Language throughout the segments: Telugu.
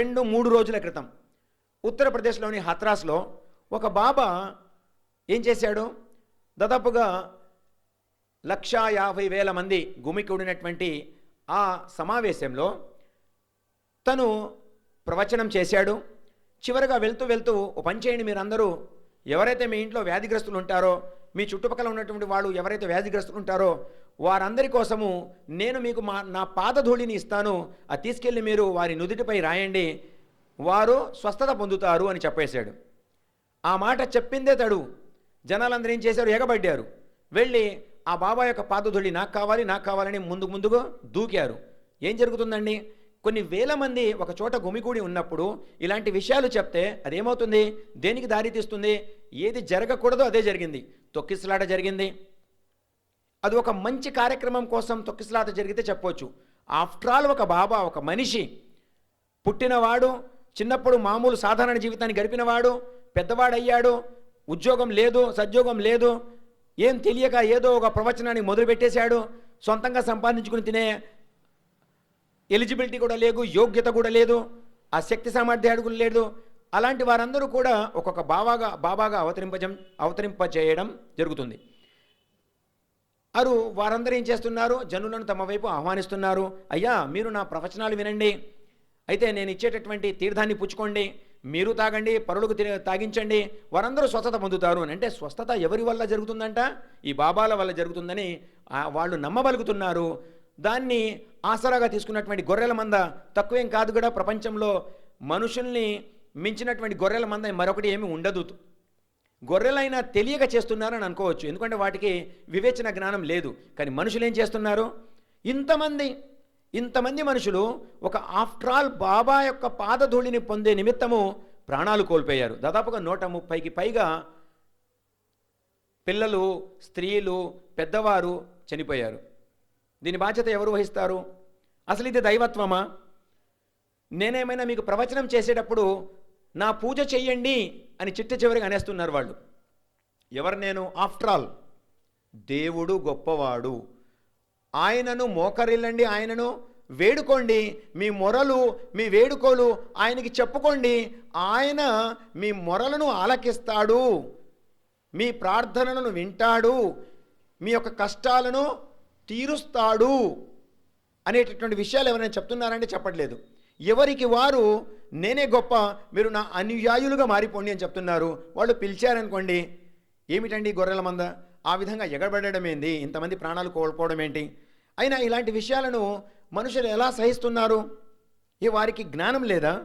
రెండు మూడు రోజుల క్రితం ఉత్తరప్రదేశ్లోని హత్రాస్లో ఒక బాబా ఏం చేశాడు? దాదాపుగా లక్షా యాభై వేల మంది గుమికూడినటువంటి ఆ సమావేశంలో తను ప్రవచనం చేశాడు. చివరగా వెళ్తూ వెళ్తూ ఓ పని చేయండి మీరందరూ. ఎవరైతే మీ ఇంట్లో వ్యాధిగ్రస్తులు ఉంటారో మీ చుట్టుపక్కల ఉన్నటువంటి వాళ్ళు ఎవరైతే వ్యాధిగ్రస్తులు ఉంటారో వారందరి కోసము నేను మీకు మా నా పాదధూళిని ఇస్తాను. అది తీసుకెళ్ళి మీరు వారి నుదుటిపై రాయండి. వారు స్వస్థత పొందుతారు అని చెప్పేశాడు. ఆ మాట చెప్పిందే తడు. జనాలందరూ ఏం చేశారు? ఎగబడ్డారు. వెళ్ళి ఆ బాబా యొక్క పాదధూళి నాకు కావాలి నాకు కావాలని ముందు ముందుగా దూకారు. ఏం జరుగుతుందండి? కొన్ని వేల మంది ఒక చోట గుమిగూడి ఉన్నప్పుడు ఇలాంటి విషయాలు చెప్తే అదేమవుతుంది? దేనికి దారి తీస్తుంది? ఏది జరగకూడదో అదే జరిగింది. తొక్కిసలాట జరిగింది. అది ఒక మంచి కార్యక్రమం కోసం తొక్కిసలాట జరిగితే చెప్పవచ్చు ఆఫ్టర్ ఆల్ ఒక బాబా ఒక మనిషి. పుట్టినవాడు చిన్నప్పుడు మామూలు సాధారణ జీవితాన్ని గడిపినవాడు పెద్దవాడయ్యాడు ఉద్యోగం లేదు సద్యోగం లేదు ఏం తెలియక ఏదో ఒక ప్రవచనాన్ని మొదలుపెట్టేశాడు సొంతంగా సంపాదించుకుని తినే ఎలిజిబిలిటీ కూడా లేదు యోగ్యత కూడా లేదు ఆ శక్తి సామర్థ్యాలు కూడా లేదు. అలాంటి వారందరూ కూడా ఒక్కొక్క బాబాగా బాబాగా అవతరింపజం అవతరింపజేయడం జరుగుతుంది. అరు వారందరూ ఏం చేస్తున్నారు? జనులను తమ వైపు ఆహ్వానిస్తున్నారు. అయ్యా మీరు నా ప్రవచనాలు వినండి. అయితే నేను ఇచ్చేటటువంటి తీర్థాన్ని పుచ్చుకోండి. మీరు తాగండి పరులకు తి- తాగించండి. వారందరూ స్వస్థత పొందుతారు అని. అంటే స్వస్థత ఎవరి వల్ల జరుగుతుందంట? ఈ బాబాల వల్ల జరుగుతుందని వాళ్ళు నమ్మబలుగుతున్నారు. దాన్ని ఆసరాగా తీసుకున్నటువంటి గొర్రెల మంద తక్కువేం కాదు కూడా ప్రపంచంలో మనుషుల్ని మించినటువంటి గొర్రెల మంద మరొకటి ఏమి ఉండదు. గొర్రెలైనా తెలియక చేస్తున్నారని అనుకోవచ్చు. ఎందుకంటే వాటికి వివేచన జ్ఞానం లేదు. కానీ మనుషులు ఏం చేస్తున్నారు? ఇంతమంది ఇంతమంది మనుషులు ఒక ఆఫ్టర్ ఆల్ బాబా యొక్క పాదధూళిని పొందే నిమిత్తము ప్రాణాలు కోల్పోయారు. దాదాపుగా నూట ముప్పైకి పైగా పిల్లలు స్త్రీలు పెద్దవారు చనిపోయారు. దీని బాధ్యత ఎవరు వహిస్తారు? అసలు ఇది దైవత్వమా? నేనేమైనా మీకు ప్రవచనం చేసేటప్పుడు నా పూజ చెయ్యండి అని చిట్ట చివరికి అనేస్తున్నారు వాళ్ళు. ఎవరు నేను? ఆఫ్టర్ ఆల్ దేవుడు గొప్పవాడు. ఆయనను మోకరిల్లండి ఆయనను వేడుకోండి. మీ మొరలు మీ వేడుకోలు ఆయనకి చెప్పుకోండి. ఆయన మీ మొరలను ఆలకిస్తాడు. మీ ప్రార్థనలను వింటాడు. మీ యొక్క కష్టాలను తీరుస్తాడు అనేటటువంటి విషయాలు ఎవరైనా చెప్తున్నారంటే చెప్పట్లేదు. ఎవరికి వారు నేనే గొప్ప మీరు నా అనుయాయులుగా మారిపోండి అని చెప్తున్నారు. వాళ్ళు పిలిచారనుకోండి ఏమిటండి గొర్రెల మంద? ఆ విధంగా ఎగబడడం ఏంది? ఇంతమంది ప్రాణాలు కోల్పోవడం ఏంటి? అయినా ఇలాంటి విషయాలను మనుషులు ఎలా సహిస్తున్నారు? ఏ వారికి జ్ఞానం లేదా?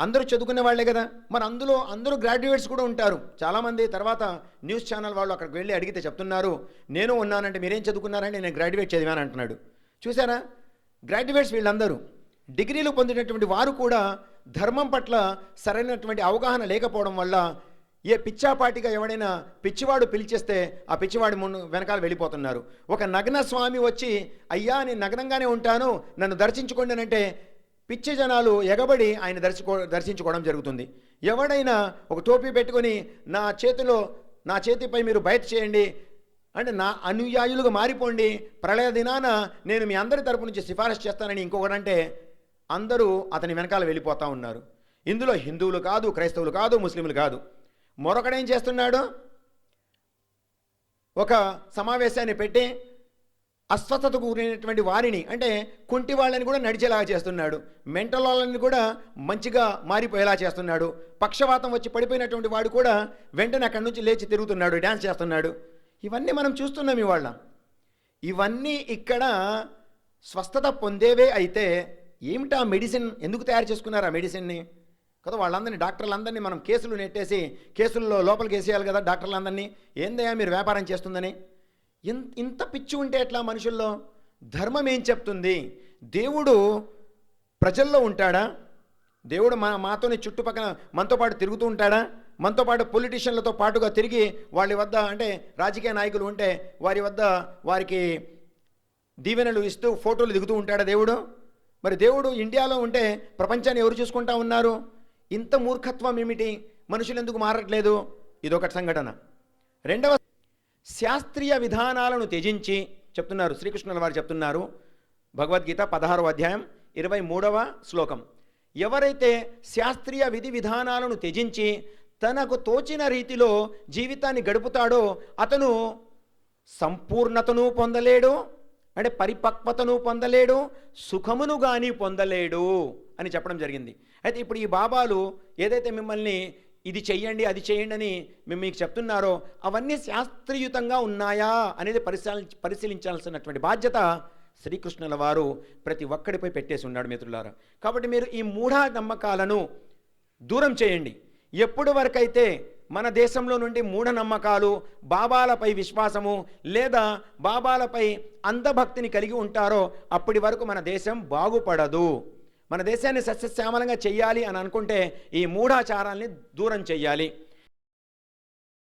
అందరూ చదువుకునే వాళ్ళే కదా. మరి అందులో అందరూ గ్రాడ్యుయేట్స్ కూడా ఉంటారు. చాలామంది తర్వాత న్యూస్ ఛానల్ వాళ్ళు అక్కడికి వెళ్ళి అడిగితే చెప్తున్నారు నేను ఉన్నానంటే మీరేం చదువుకున్నారంటే నేను గ్రాడ్యుయేట్ చదివాను అంటున్నాడు. చూసారా గ్రాడ్యుయేట్స్ వీళ్ళందరూ. డిగ్రీలు పొందినటువంటి వారు కూడా ధర్మం పట్ల సరైనటువంటి అవగాహన లేకపోవడం వల్ల ఏ పిచ్చాపాటిగా ఎవడైనా పిచ్చివాడు పిలిచేస్తే ఆ పిచ్చివాడి ముందు వెనకాల వెళ్ళిపోతున్నారు. ఒక నగ్న స్వామి వచ్చి అయ్యా నేను నగ్నంగానే ఉంటాను నన్ను దర్శించుకోండి అంటే పిచ్చి జనాలు ఎగబడి ఆయన దర్శించుకో దర్శించుకోవడం జరుగుతుంది. ఎవడైనా ఒక టోపీ పెట్టుకొని నా చేతిలో నా చేతిపై మీరు బయట చేయండి అంటే నా అనుయాయులుగా మారిపోండి. ప్రళయ దినాన నేను మీ అందరి తరపు నుంచి సిఫారసు చేస్తానని ఇంకొకడంటే అందరూ అతని వెనకాల వెళ్ళిపోతూ ఉన్నారు. ఇందులో హిందువులు కాదు క్రైస్తవులు కాదు ముస్లింలు కాదు. మరొకడేం చేస్తున్నాడు? ఒక సమావేశాన్ని పెట్టి అస్వస్థతకు గురైనటువంటి వారిని అంటే కుంటి వాళ్ళని కూడా నడిచేలాగా చేస్తున్నాడు. మెంటల్ వాళ్ళని కూడా మంచిగా మారిపోయేలా చేస్తున్నాడు. పక్షవాతం వచ్చి పడిపోయినటువంటి వాడు కూడా వెంటనే అక్కడి నుంచి లేచి తిరుగుతున్నాడు డ్యాన్స్ చేస్తున్నాడు. ఇవన్నీ మనం చూస్తున్నాం ఇవాళ. ఇవన్నీ ఇక్కడ స్వస్థత పొందేవే అయితే ఏమిటా మెడిసిన్ ఎందుకు తయారు చేసుకున్నారు ఆ మెడిసిన్ని కదా వాళ్ళందరినీ డాక్టర్లందరినీ మనం కేసులు నెట్టేసి కేసుల్లో లోపలికి వేసేయాలి కదా డాక్టర్లందరినీ? ఏందయ్యా మీరు వ్యాపారం చేస్తుందని? ఇంత ఇంత పిచ్చి ఉంటే ఎట్లా మనుషుల్లో? ధర్మం ఏం చెప్తుంది? దేవుడు ప్రజల్లో ఉంటాడా? దేవుడు మా మాతోని చుట్టుపక్కల మనతో పాటు తిరుగుతూ ఉంటాడా? మనతో పాటు పొలిటీషియన్లతో పాటుగా తిరిగి వాళ్ళ వద్ద అంటే రాజకీయ నాయకులు ఉంటే వారి వద్ద వారికి దీవెనలు ఇస్తూ ఫోటోలు దిగుతూ ఉంటాడా దేవుడు? మరి దేవుడు ఇండియాలో ఉంటే ప్రపంచాన్ని ఎవరు చూసుకుంటా ఉన్నారు? ఇంత మూర్ఖత్వం ఏమిటి? మనుషులు ఎందుకు మారట్లేదు? ఇదొక సంఘటన. రెండవ శాస్త్రీయ విధానాలను త్యజించి చెప్తున్నారు శ్రీకృష్ణుల వారు చెప్తున్నారు భగవద్గీత పదహారవ అధ్యాయం ఇరవై మూడవ శ్లోకం. ఎవరైతే శాస్త్రీయ విధి విధానాలను త్యజించి తనకు తోచిన రీతిలో జీవితాన్ని గడుపుతాడో అతను సంపూర్ణతను పొందలేడు అంటే పరిపక్వతను పొందలేడు సుఖమును కానీ పొందలేడు అని చెప్పడం జరిగింది. అయితే ఇప్పుడు ఈ బాబాలు ఏదైతే మిమ్మల్ని ఇది చెయ్యండి అది చేయండి అని మేము మీకు చెప్తున్నారో అవన్నీ శాస్త్రయుతంగా ఉన్నాయా అనేది పరిశీలి పరిశీలించాల్సినటువంటి బాధ్యత శ్రీకృష్ణుల వారు ప్రతి ఒక్కడిపై పెట్టేసి ఉన్నాడు మిత్రులారా. కాబట్టి మీరు ఈ మూఢ నమ్మకాలను దూరం చేయండి. ఎప్పుడు వరకైతే మన దేశంలో నుండి మూఢనమ్మకాలు బాబాలపై విశ్వాసము లేదా బాబాలపై అంధభక్తిని కలిగి ఉంటారో అప్పటి వరకు మన దేశం బాగుపడదు. మన దేశాన్ని సస్యశ్యామలంగా చేయాలి అని అనుకుంటే ఈ మూఢాచారాల్ని దూరం చెయ్యాలి.